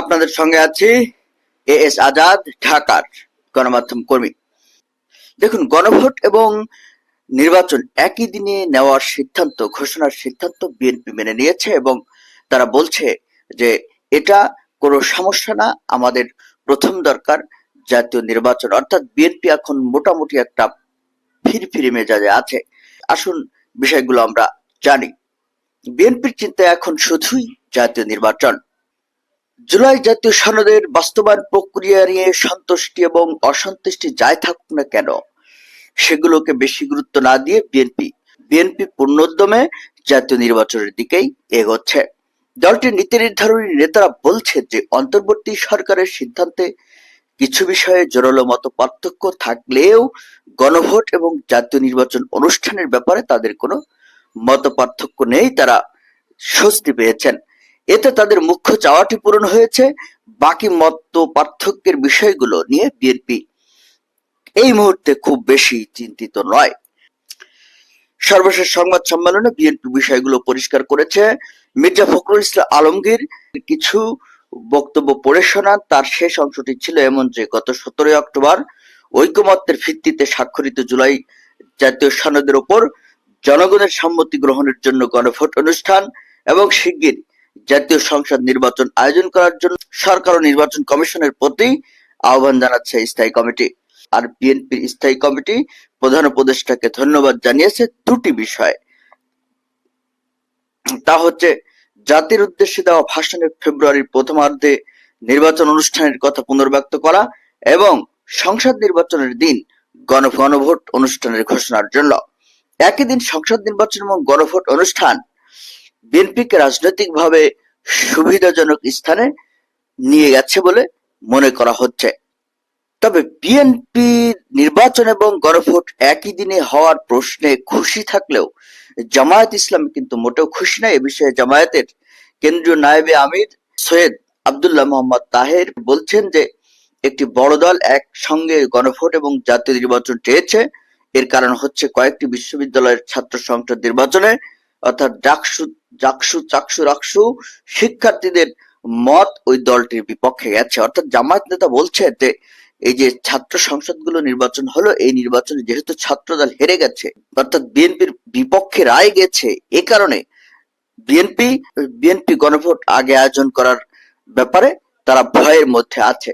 আপনাদের সঙ্গে আছি এ এস আজাদ, ঢাকার গণমাধ্যম কর্মী। দেখুন, গণভোট এবং নির্বাচন একই দিনে নেওয়ার সিদ্ধান্ত, ঘোষণার সিদ্ধান্ত বিএনপি মেনে নিয়েছে এবং তারা বলছে যে এটা কোনো সমস্যা না, আমাদের প্রথম দরকার জাতীয় নির্বাচন। অর্থাৎ বিএনপি এখন মোটামুটি একটা ফিরফিরি মেজাজে আছে। আসুন বিষয়গুলো আমরা জানি। বিএনপির চিন্তা এখন শুধুই জাতীয় নির্বাচন। জুলাই জাতীয় সনদের বাস্তবায়ন প্রক্রিয়া নিয়ে সন্তুষ্টি এবং অসন্তুষ্টি যাই থাকুক না কেন, সেগুলোকে বেশি গুরুত্ব না দিয়ে বিএনপি বিএনপি পূর্ণোদ্যমে জাতীয় নির্বাচনের দিকেই এগোচ্ছে। দলটির নীতি নির্ধারণী নেতারা বলছে যে, অন্তর্বর্তী সরকারের সিদ্ধান্তে কিছু বিষয়ে জোরালো মত পার্থক্য থাকলেও গণভোট এবং জাতীয় নির্বাচন অনুষ্ঠানের ব্যাপারে তাদের কোনো মত পার্থক্য নেই, তারা স্বস্তি পেয়েছেন। এতে তাদের মুখ্য চাওয়াটি পূরণ হয়েছে। বাকি মত পার্থক্যের বিষয়গুলো নিয়ে বিএনপি এই মুহূর্তে খুব বেশি চিন্তিত নয়। সর্বশেষ সংবাদ সম্মেলনে বিএনপি বিষয়গুলো পরিষ্কার করেছে। মির্জা ফখরুল ইসলাম আলমগীর কিছু বক্তব্য পড়ে শোনান। তার শেষ অংশটি ছিল এমন যে, গত সতেরোই অক্টোবর ঐকমত্যের ভিত্তিতে স্বাক্ষরিত জুলাই জাতীয় সনদের ওপর জনগণের সম্মতি গ্রহণের জন্য গণভোট অনুষ্ঠান এবং শিগগির জাতীয় সংসদ নির্বাচন আয়োজন করার জন্য সরকার ও নির্বাচন কমিশনের প্রতি আহ্বান জানাচ্ছে স্থায়ী কমিটি। আর বিএনপির স্থায়ী কমিটি প্রধান উপদেষ্টাকে ধন্যবাদ জানিয়েছে দুটি বিষয়। তা হচ্ছে, জাতির উদ্দেশ্যে দেওয়া ভাষণে ফেব্রুয়ারির প্রথমার্ধে নির্বাচন অনুষ্ঠানের কথা পুনর্ব্যক্ত করা এবং সংসদ নির্বাচনের দিন গণ গণভোট অনুষ্ঠানের ঘোষণার জন্য। একই দিন সংসদ নির্বাচন এবং গণভোট অনুষ্ঠান বিএনপিকে রাজনৈতিকভাবে সুবিধাজনক স্থানে নিয়ে গেছে বলে মনে করা হচ্ছে। তবে বিএনপি নির্বাচন এবং গণভোট একই দিনে হওয়ার প্রশ্নে খুশি থাকলেও জামায়াত ইসলাম কিন্তু মোটেও খুশি নয় এ বিষয়ে জামায়াতের কেন্দ্রীয় নায়েবে আমির সৈয়দ আব্দুল্লাহ মোহাম্মদ তাহের বলছেন যে, একটি বড় দল একসঙ্গে গণভোট এবং জাতীয় নির্বাচন চেয়েছে। এর কারণ হচ্ছে কয়েকটি বিশ্ববিদ্যালয়ের ছাত্র সংসদ নির্বাচনে, অর্থাৎ ডাকসু জাকসু, চাকসু, রাকসু শিক্ষার্থীদের মত ওই দলটির বিপক্ষে গেছে। অর্থাৎ জামায়াত নেতা বলছে যে, এই যে ছাত্র সংসদগুলো নির্বাচন হলো, এই নির্বাচনে যেহেতু ছাত্রদল হেরে গেছে, অর্থাৎ বিএনপির বিপক্ষে রায় গেছে, এ কারণে বিএনপি বিএনপি গণভোট আগে আয়োজন করার ব্যাপারে তারা ভয়ের মধ্যে আছে।